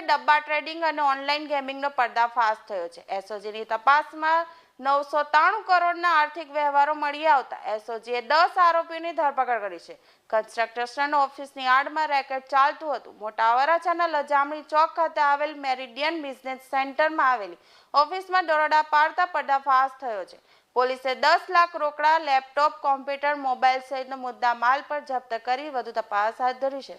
ડબ્બા ટ્રેડિંગ અને ઓનલાઈન ગેમિંગનો પર્દાફાશ થયો છે. એસઓજીની તપાસમાં નવસો ત્રાણું કરોડના આર્થિક વ્યવહારો મળી આવતા એસઓજીએ દસ આરોપીઓની ધરપકડ કરી છે. કન્સ્ટ્રક્ટર્સન ઓફિસની આડમાં રેકેટ ચાલતું હતું. મોટા વરાછાના લજામણી ચોક ખાતે આવેલ મેરિડિયન બિઝનેસ સેન્ટરમાં આવેલી ઓફિસમાં દરોડા પાડતા પર્દાફાશ થયો છે. પોલીસે દસ લાખ રોકડા, લેપટોપ, કોમ્પ્યુટર, મોબાઈલ સહિતનો મુદ્દા માલ પર જપ્ત કરી વધુ તપાસ હાથ ધરી છે.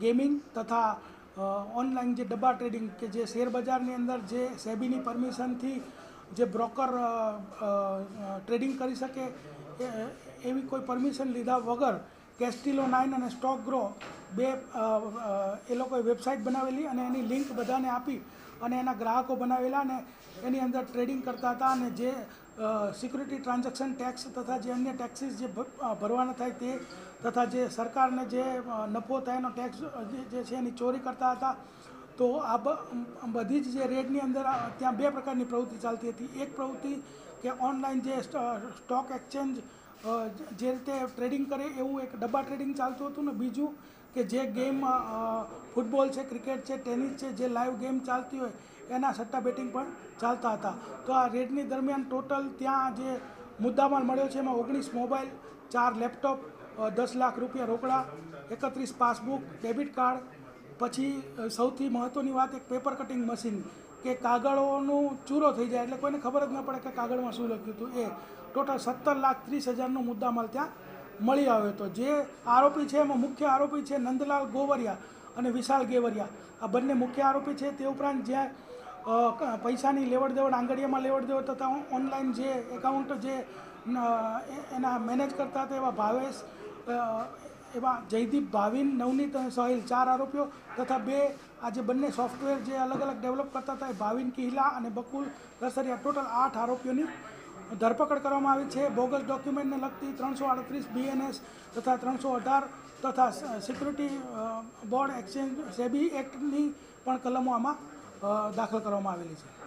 ગેમિંગ તથા ઓનલાઈન જે ડબ્બા ટ્રેડિંગ કે જે શેર બજારની અંદર જે સેબીની પરમિશનથી જે બ્રોકર ટ્રેડિંગ કરી શકે એવી કોઈ પરમિશન લીધા વગર કેસ્ટિલો નાઇન અને સ્ટોક ગ્રો બે એ લોકોએ વેબસાઇટ બનાવેલી અને એની લિંક બધાને આપી અને એના ગ્રાહકો બનાવેલા અને એની અંદર ટ્રેડિંગ કરતા હતા અને જે સિક્યુરિટી ટ્રાન્ઝેક્શન ટેક્સ તથા જે અન્ય ટેક્સીસ જે ભરવાના થાય તે તથા જે સરકારને જે નફો થાય એનો ટેક્સ જે છે એની ચોરી કરતા હતા. તો આ બધી જ જે રેડની અંદર ત્યાં બે પ્રકારની પ્રવૃત્તિ ચાલતી હતી. એક પ્રવૃત્તિ કે ઓનલાઈન જે સ્ટોક એક્સચેન્જ જે રીતે ટ્રેડિંગ કરે એવું એક ડબ્બા ટ્રેડિંગ ચાલતું હતું ને બીજું કે જે ગેમ ફૂટબોલ છે ક્રિકેટ છે ટેનિસ છે, જે લાઈવ ગેમ ચાલતી હોય એના સટ્ટા બેટિંગ પણ ચાલતા હતા. તો આ રેડની દરમિયાન ટોટલ ત્યાં જે મુદ્દામાલ મળ્યો છે એમાં ઓગણીસ મોબાઈલ ચાર લેપટોપ દસ લાખ રૂપિયા રોકડા, એકત્રીસ પાસબુક ડેબિટ કાર્ડ પછી સૌથી મહત્ત્વની વાત એક પેપર કટિંગ મશીન કે કાગળોનું ચૂરો થઈ જાય એટલે કોઈને ખબર જ ન પડે કે કાગળમાં શું લખ્યું હતું. એ ટોટલ સત્તર લાખ ત્રીસ હજારનો મુદ્દામાલ ત્યાં મળી આવ્યો હતો. જે આરોપી છે, એમાં મુખ્ય આરોપી છે નંદલાલ ગોવરિયા અને વિશાલ ગેવરિયા. આ બંને મુખ્ય આરોપી છે. તે ઉપરાંત જ્યાં પૈસાની લેવડ દેવડ આંગળીયામાં લેવડ દેવડ તથા ઓનલાઈન જે એકાઉન્ટ જે એના મેનેજ કરતા હતા એવા ભાવેશ એવા જયદીપ ભાવિન, નવનીત અને સોહિલ ચાર આરોપીઓ તથા બે આ જે બંને સોફ્ટવેર જે અલગ અલગ ડેવલપ કરતા હતા એ ભાવિન કિહલા અને બકુલ રસરિયા ટોટલ આઠ આરોપીઓની ધરપકડ કરવામાં આવી છે. બોગસ ડોક્યુમેન્ટને લગતી ત્રણસો આડત્રીસ બીએનએસ તથા ત્રણસો અઢાર તથા સિક્યુરિટી બોર્ડ એક્સચેન્જ સેબી એક્ટની પણ કલમો આમાં દાખલ કરવામાં આવેલી છે.